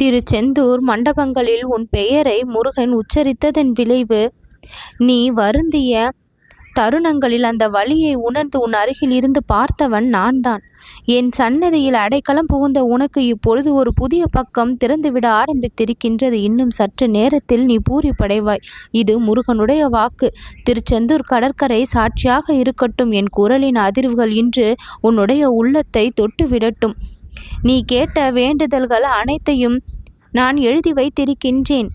திருச்செந்தூர் மண்டபங்களில் உன் பெயரை முருகன் உச்சரித்ததன் விளைவு. நீ வருந்திய தருணங்களில் அந்த வழியை உணர்ந்து உன் அருகில் இருந்து பார்த்தவன் நான் தான் என் சன்னதியில் அடைக்கலம் புகுந்த உனக்கு இப்பொழுது ஒரு புதிய பக்கம் திறந்துவிட ஆரம்பித்திருக்கின்றது. இன்னும் சற்று நேரத்தில் நீ பூரிப்படைவாய். இது முருகனுடைய வாக்கு. திருச்செந்தூர் கடற்கரை சாட்சியாக இருக்கட்டும். என் குரலின் அதிர்வுகள் இன்று உன்னுடைய உள்ளத்தை தொட்டுவிடட்டும். நீ கேட்ட வேண்டுதல்கள் அனைத்தையும் நான் எழுதி வைத்திருக்கின்றேன்.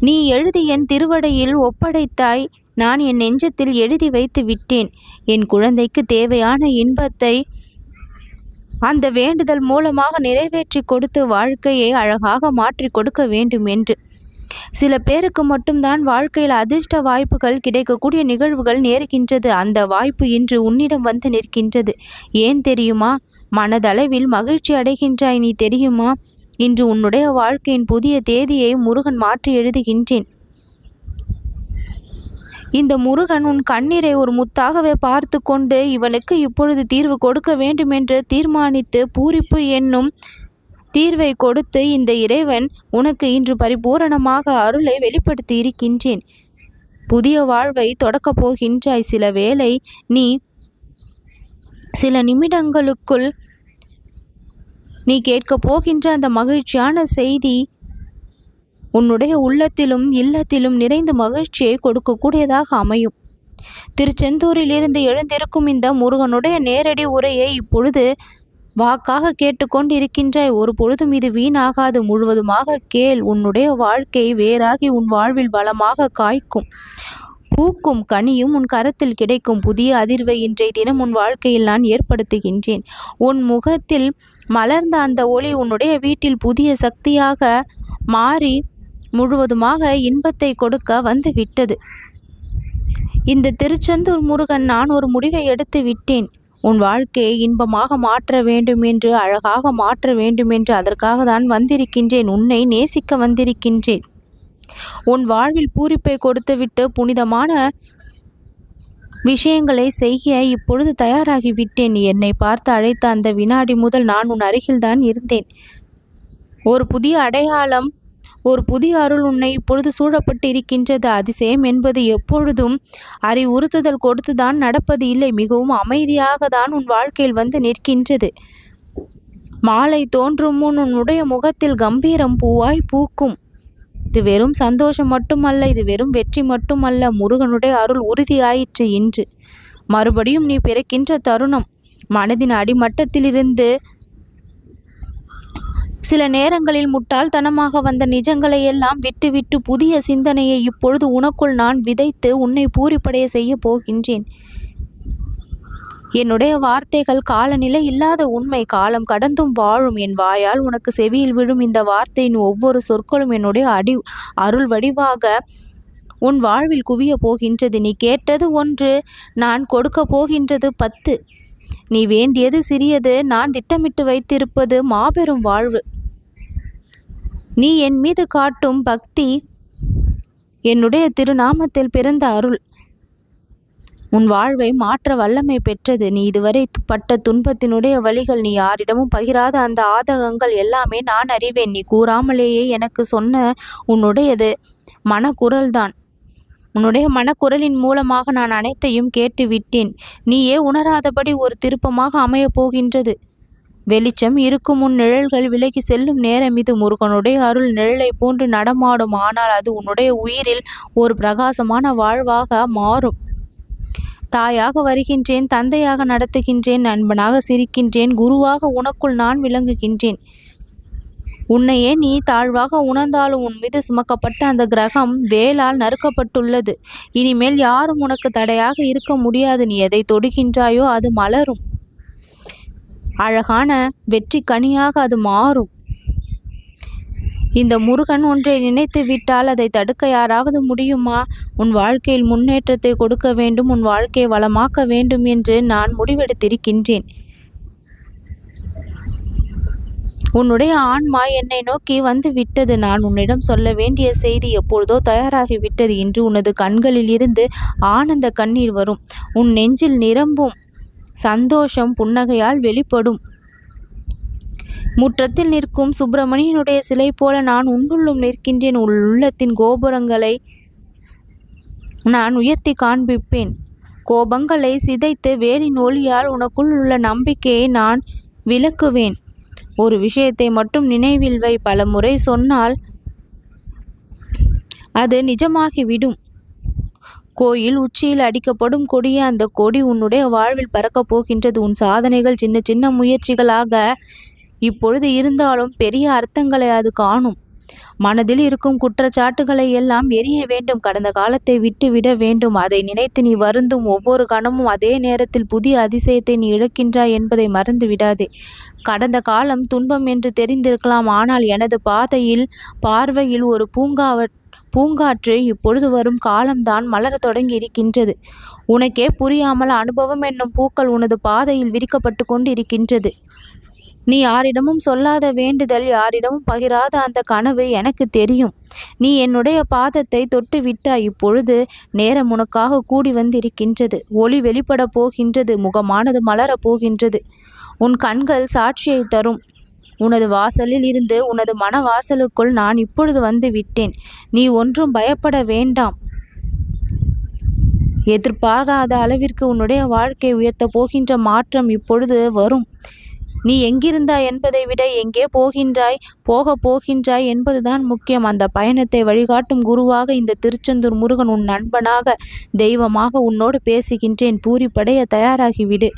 நீ எழுதி என் திருவடையில் ஒப்படைத்தாய். நான் என் நெஞ்சத்தில் எழுதி வைத்து விட்டேன். என் குழந்தைக்கு தேவையான இன்பத்தை அந்த வேண்டுதல் மூலமாக நிறைவேற்றி கொடுத்து வாழ்க்கையை அழகாக மாற்றி கொடுக்க வேண்டும் என்று சில பேருக்கு மட்டும்தான் வாழ்க்கையில் அதிர்ஷ்ட வாய்ப்புகள் கிடைக்கக்கூடிய நிகழ்வுகள் நேருகின்றது. அந்த வாய்ப்பு இன்று உன்னிடம் வந்து நிற்கின்றது. ஏன் தெரியுமா? மனதளவில் மகிழ்ச்சி அடைகின்றாய் நீ தெரியுமா? இன்று உன்னுடைய வாழ்க்கையின் புதிய தேதியை முருகன் மாற்றி எழுதுகின்றேன். இந்த முருகன் உன் கண்ணீரை ஒரு முத்தாகவே பார்த்து கொண்டு இவனுக்கு இப்பொழுது தீர்வு கொடுக்க வேண்டுமென்று தீர்மானித்து பூரிப்பு என்னும் தீர்வை கொடுத்து இந்த இறைவன் உனக்கு இன்று பரிபூரணமாக அருளை வெளிப்படுத்தி இருக்கின்றேன் புதிய வாழ்வை தொடக்கப் போகின்றாய். சில வேளை நீ சில நிமிடங்களுக்குள் நீ கேட்கப் போகின்ற அந்த மகிழ்ச்சியான செய்தி உன்னுடைய உள்ளத்திலும் இல்லத்திலும் நிறைந்த மகிழ்ச்சியை கொடுக்கக்கூடியதாக அமையும். திருச்செந்தூரிலிருந்து எழுந்திருக்கும் இந்த முருகனுடைய நேரடி உரையை இப்பொழுது வாக்காக கேட்டுக்கொண்டிருக்கின்றாய். ஒரு பொழுதும் இது வீணாகாது. முழுவதுமாக கேள் உன்னுடைய வாழ்க்கை வேறாகி உன் வாழ்வில் பலமாக காய்க்கும். பூக்கும் கனியும் உன் கரத்தில் கிடைக்கும். புதிய அதிர்வை இன்றைய தினம் உன் வாழ்க்கையில் நான் ஏற்படுத்துகின்றேன். உன் முகத்தில் மலர்ந்த அந்த ஒளி உன்னுடைய வீட்டில் புதிய சக்தியாக மாறி முழுவதுமாக இன்பத்தை கொடுக்க வந்து விட்டது இந்த திருச்செந்தூர் முருகன் நான் ஒரு முடிவை எடுத்து விட்டேன். உன் வாழ்க்கையை இன்பமாக மாற்ற வேண்டும் என்று அழகாக மாற்ற வேண்டும் என்று அதற்காக தான் வந்திருக்கின்றேன். உன்னை நேசிக்க வந்திருக்கின்றேன். உன் வாழ்வில் பூரிப்பை கொடுத்துவிட்டு புனிதமான விஷயங்களை செய்ய இப்பொழுது தயாராகிவிட்டேன். என்னை பார்த்து அழைத்த அந்த வினாடி முதல் நான் உன் அருகில்தான் இருந்தேன். ஒரு புதிய அடையாளம் ஒரு புதிய அருள் உன்னை இப்பொழுது சூழப்பட்டு இருக்கின்றது அதிசயம் என்பது எப்பொழுதும் அறிவுறுத்துதல் கொடுத்துதான் நடப்பது இல்லை. மிகவும் அமைதியாக தான் உன் வாழ்க்கையில் வந்து நிற்கின்றது. மாலை தோன்றும் முன் உன்னுடைய முகத்தில் கம்பீரம் பூவாய் பூக்கும். இது வெறும் சந்தோஷம் மட்டுமல்ல இது வெறும் வெற்றி மட்டுமல்ல. முருகனுடைய அருள் உறுதியாயிற்று இன்று. மறுபடியும் நீ பிறக்கின்ற தருணம். மனதின் அடிமட்டத்திலிருந்து சில நேரங்களில் முட்டாள்தனமாக வந்த நிஜங்களை எல்லாம் விட்டுவிட்டு புதிய சிந்தனையை இப்பொழுது உனக்குள் நான் விதைத்து உன்னை பூரிப்படைய செய்ய போகின்றேன். என்னுடைய வார்த்தைகள் காலநிலை இல்லாத உண்மை. காலம் கடந்தும் வாழும். என் வாயால் உனக்கு செவியில் விழும் இந்த வார்த்தையின் ஒவ்வொரு சொற்களும் என்னுடைய அடி அருள் வடிவாக உன் வாழ்வில் குவிய போகின்றது. நீ கேட்டது ஒன்று நான் கொடுக்க போகின்றது பத்து. நீ வேண்டியது சிறியது. நான் திட்டமிட்டு வைத்திருப்பது மாபெரும் வாழ்வு. நீ என் மீது காட்டும் பக்தி என்னுடைய திருநாமத்தில் பிறந்த அருள். உன் வாழ்வை மாற்ற வல்லமை பெற்றது. நீ இதுவரை பட்ட துன்பத்தினுடைய வழிகள் நீ யாரிடமும் பகிராத அந்த ஆதகங்கள் எல்லாமே நான் அறிவேன். நீ கூறாமலேயே எனக்கு சொன்ன உன்னுடையது மனக்குரல்தான். உன்னுடைய மனக்குரலின் மூலமாக நான் அனைத்தையும் கேட்டு விட்டேன் நீயே உணராதபடி ஒரு திருப்பமாக அமையப் போகின்றது. வெளிச்சம் இருக்கும் உன் நிழல்கள் விலகி செல்லும் நேரம் இது முருகனுடைய அருள் நிழலை போன்று நடமாடும். ஆனால் அது உன்னுடைய உயிரில் ஒரு பிரகாசமான வாழ்வாக மாறும். தாயாக வருகின்றேன் தந்தையாக நடத்துகின்றேன் நண்பனாக சிரிக்கின்றேன் குருவாக உனக்குள் நான் விளங்குகின்றேன். உன்னையே நீ தாழ்வாக உணர்ந்தாலும் உன் மீது சுமக்கப்பட்ட அந்த கிரகம் வேலால் நறுக்கப்பட்டுள்ளது. இனிமேல் யாரும் உனக்கு தடையாக இருக்க முடியாது. நீ எதை தொடுகின்றாயோ அது மலரும். அழகான வெற்றி கனியாக அது மாறும். இந்த முருகன் ஒன்றை நினைத்து விட்டால் அதை தடுக்க யாராவது முடியுமா? உன் வாழ்க்கையில் முன்னேற்றத்தை கொடுக்க வேண்டும் உன் வாழ்க்கையை வளமாக்க வேண்டும் என்று நான் முடிவெடுத்திருக்கின்றேன். உன்னுடைய ஆன்மா என்னை நோக்கி வந்து விட்டது. நான் உன்னிடம் சொல்ல வேண்டிய செய்தி எப்பொழுதோ தயாராகி விட்டது. இன்று உனது கண்களில் இருந்து ஆனந்த கண்ணீர் வரும். உன் நெஞ்சில் நிரம்பும் சந்தோஷம் புன்னகையால் வெளிப்படும். முற்றத்தில் நிற்கும் சுப்பிரமணியனுடைய சிலை போல நான் உன்னுள்ளும் நிற்கின்றேன். உள் உள்ளத்தின் கோபுரங்களை நான் உயர்த்தி காண்பிப்பேன். கோபங்களை சிதைத்து வேலின் ஒளியால் உனக்குள் உள்ள நம்பிக்கையை நான் விளக்குவேன். ஒரு விஷயத்தை மட்டும் நினைவில் வை. பல முறை சொன்னால் அது நிஜமாகிவிடும். கோயில் உச்சியில் அடிக்கப்படும் கொடிய அந்த கொடி உன்னுடைய வாழ்வில் பறக்கப் போகின்றது. உன் சாதனைகள் சின்ன சின்ன முயற்சிகளாக இப்பொழுது இருந்தாலும் பெரிய அர்த்தங்களை அது காணும். மனதில் இருக்கும் குற்றச்சாட்டுகளை எல்லாம் எரிய வேண்டும். கடந்த காலத்தை விட்டு விட வேண்டும். அதை நினைத்து நீ வருந்தும் ஒவ்வொரு கணமும் அதே நேரத்தில் புதிய அதிசயத்தை நீ இழக்கின்றாய் என்பதை மறந்து விடாதே. கடந்த காலம் துன்பம் என்று தெரிந்திருக்கலாம். ஆனால் எனது பாதையில் பார்வையில் ஒரு பூங்காவ பூங்காற்று இப்பொழுது வரும் காலம்தான் மலரத் தொடங்கி இருக்கின்றது உனக்கே புரியாமல் அனுபவம் என்னும் பூக்கள் உனது பாதையில் விரிக்கப்பட்டு கொண்டு இருக்கின்றது நீ யாரிடமும் சொல்லாத வேண்டுதல் யாரிடமும் பகிராத அந்த கனவு எனக்கு தெரியும். நீ என்னுடைய பாதத்தை தொட்டு விட்டாய் இப்பொழுது நேரம் உனக்காக கூடி வந்திருக்கின்றது. ஒளி வெளிப்பட போகின்றது முகமானது மலரப் போகின்றது. உன் கண்கள் சாட்சியை தரும். உனது வாசலில் இருந்து உனது மன வாசலுக்குள் நான் இப்பொழுது வந்து விட்டேன். நீ ஒன்றும் பயப்பட வேண்டாம். எதிர்பாராத அளவிற்கு உன்னுடைய வாழ்க்கை உயர்த்த போகின்ற மாற்றம் இப்பொழுது வரும். நீ எங்கிருந்தாய் என்பதை விட எங்கே போகின்றாய் போக போகின்றாய் என்பதுதான் முக்கியம். அந்த பயணத்தை வழிகாட்டும் குருவாக இந்த திருச்செந்தூர் முருகன் உன் நண்பனாக தெய்வமாக உன்னோடு பேசுகின்றேன். பூரிப்படைய தயாராகிவிடு.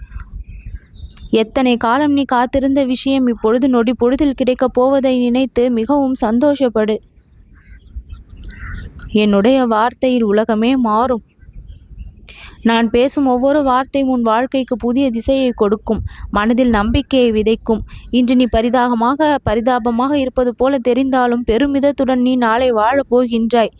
எத்தனை காலம் நீ காத்திருந்த விஷயம் இப்பொழுது நொடி பொழுதில் கிடைக்கப் போவதை நினைத்து மிகவும் சந்தோஷப்படு. என்னுடைய வார்த்தையில் உலகமே மாறும். நான் பேசும் ஒவ்வொரு வார்த்தையும் உன் வாழ்க்கைக்கு புதிய திசையை கொடுக்கும். மனதில் நம்பிக்கையை விதைக்கும். இன்று நீ பரிதாகமாக பரிதாபமாக இருப்பது போல தெரிந்தாலும் பெருமிதத்துடன் நீ நாளை வாழப் போகின்றாய்.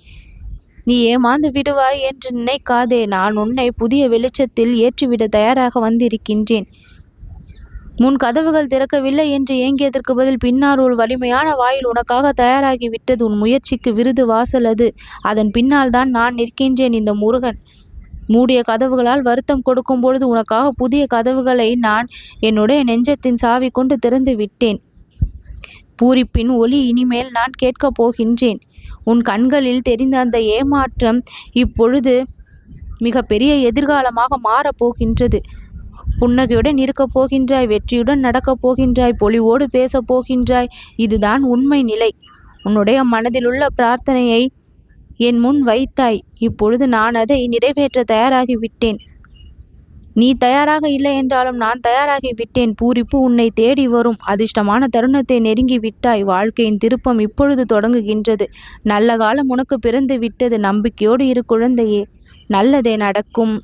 நீ ஏமாந்து விடுவாய் என்று நினைக்காதே. நான் உன்னை புதிய வெளிச்சத்தில் ஏற்றிவிட தயாராக வந்திருக்கின்றேன். முன் கதவுகள் திறக்கவில்லை என்று ஏங்கியதற்கு பதில் பின்னால் ஒரு வலிமையான வாயில் உனக்காக தயாராகி விட்டது உன் முயற்சிக்கு விருது வாசல் அது. அதன் பின்னால் தான் நான் நிற்கின்றேன் இந்த முருகன். மூடிய கதவுகளால் வருத்தம் கொடுக்கும் பொழுது உனக்காக புதிய கதவுகளை நான் என்னுடைய நெஞ்சத்தின் சாவி கொண்டு திறந்து விட்டேன். பூரிப்பின் ஒளி இனிமேல் நான் கேட்கப் போகின்றேன். உன் கண்களில் தெரிந்த அந்த ஏமாற்றம் இப்பொழுது மிக பெரிய எதிர்காலமாக மாறப்போகின்றது புன்னகையுடன் இருக்கப் போகின்றாய் வெற்றியுடன் நடக்கப் போகின்றாய் பொலிவோடு பேசப் போகின்றாய் இதுதான் உண்மை நிலை. உன்னுடைய மனதிலுள்ள பிரார்த்தனையை என் முன் வைத்தாய். இப்பொழுது நான் அதை நிறைவேற்ற தயாராகிவிட்டேன். நீ தயாராக இல்லை என்றாலும் நான் தயாராகி விட்டேன் பூரிப்பு உன்னை தேடி வரும். அதிர்ஷ்டமான தருணத்தை நெருங்கி விட்டாய் வாழ்க்கையின் திருப்பம் இப்பொழுது தொடங்குகின்றது. நல்ல காலம் உனக்கு பிறந்து விட்டது நம்பிக்கையோடு இரு குழந்தையே. நல்லதே நடக்கும்.